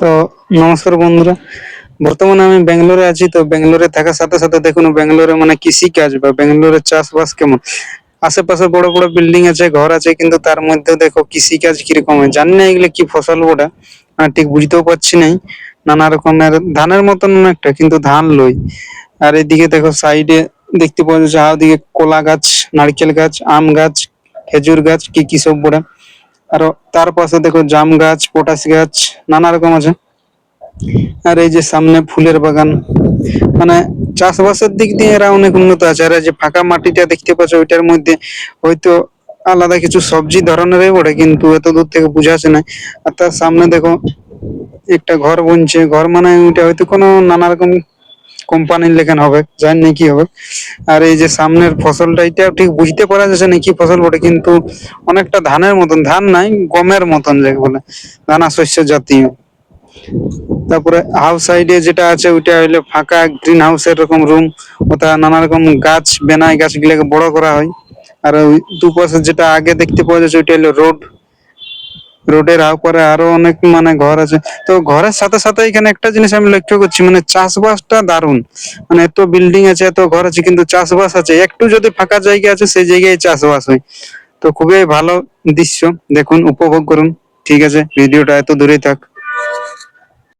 তো নমস্কার বন্ধুরা। বর্তমানে আমি ব্যাঙ্গালোরে আছি, তো ব্যাঙ্গালোরে থাকার সাথে সাথে দেখুন ব্যাঙ্গালোরে মানে কৃষি কাজ বা ব্যাঙ্গালোরের চাষবাস কেমন? আশেপাশে বড় বড় বিল্ডিং আছে, ঘর আছে, কিন্তু তার মধ্যে দেখো কৃষি কাজ কীরকম হয়। জানি না এগুলো কি ফসল ওটা আমি ঠিক বুঝতেও পারছি নাই। নানা রকমের ধানের মতন একটা, কিন্তু ধান লই। আর এদিকে দেখো সাইডে দেখতে পাওয়া যাচ্ছে ওদিকে কলা গাছ, নারকেল গাছ, আম গাছ, খেজুর গাছ, কি কি সব বড়। আরও তার পাশে দেখো জাম গাছ, পটাশ গাছ, নানা রকম আছে। আর এই যে সামনে ফুলের বাগান মানে চাষবাসের দিক দিয়ে এরা অনেক উন্নত আছে। আর যে ফাঁকা মাটিটা দেখতে পাচ্ছ, ওইটার মধ্যে হয়তো আলাদা কিছু সবজি ধরনেরই বটে কিন্তু এত দূর থেকে বোঝা যাচ্ছে না। আর তার সামনে দেখো একটা ঘর বনছে। ঘর মানে ওইটা হয়তো কোনো নানা রকম কোম্পানির লেখান হবে জানি না কি হবে। আর এই যে সামনের ফসলটা, এটা ঠিক বুঝতে পারা যাচ্ছে না কি ফসল বটে, কিন্তু অনেকটা ধানের মতন, ধান নাই, গমের মতন যাকে বলে দানা শস্য জাতীয়। তারপরে হাউস সাইডে যেটা আছে, ওইটা হইল ফাঁকা গ্রিন হাউস এরকম রুম ওটা নানা রকম গাছ, বেনাই গাছগুলোকে বড় করা হয়। আর ওই দুপাশে যেটা আগে দেখতে পাওয়া যাচ্ছে, ওইটা হলো রোড রোডের পরে আরও অনেক মানে ঘর আছে। তো ঘরের সাথে সাথে এখানে একটা জিনিস আমি লক্ষ্য করছি মানে চাষবাসটা দারুণ। মানে এত বিল্ডিং আছে, এত ঘর আছে, কিন্তু চাষবাস আছে। একটু যদি ফাঁকা জায়গা আছে, সেই জায়গায় চাষবাস হয়। তো খুবই ভালো দৃশ্য। দেখুন, উপভোগ করুন। ঠিক আছে, ভিডিওটা এত দূরেই থাক।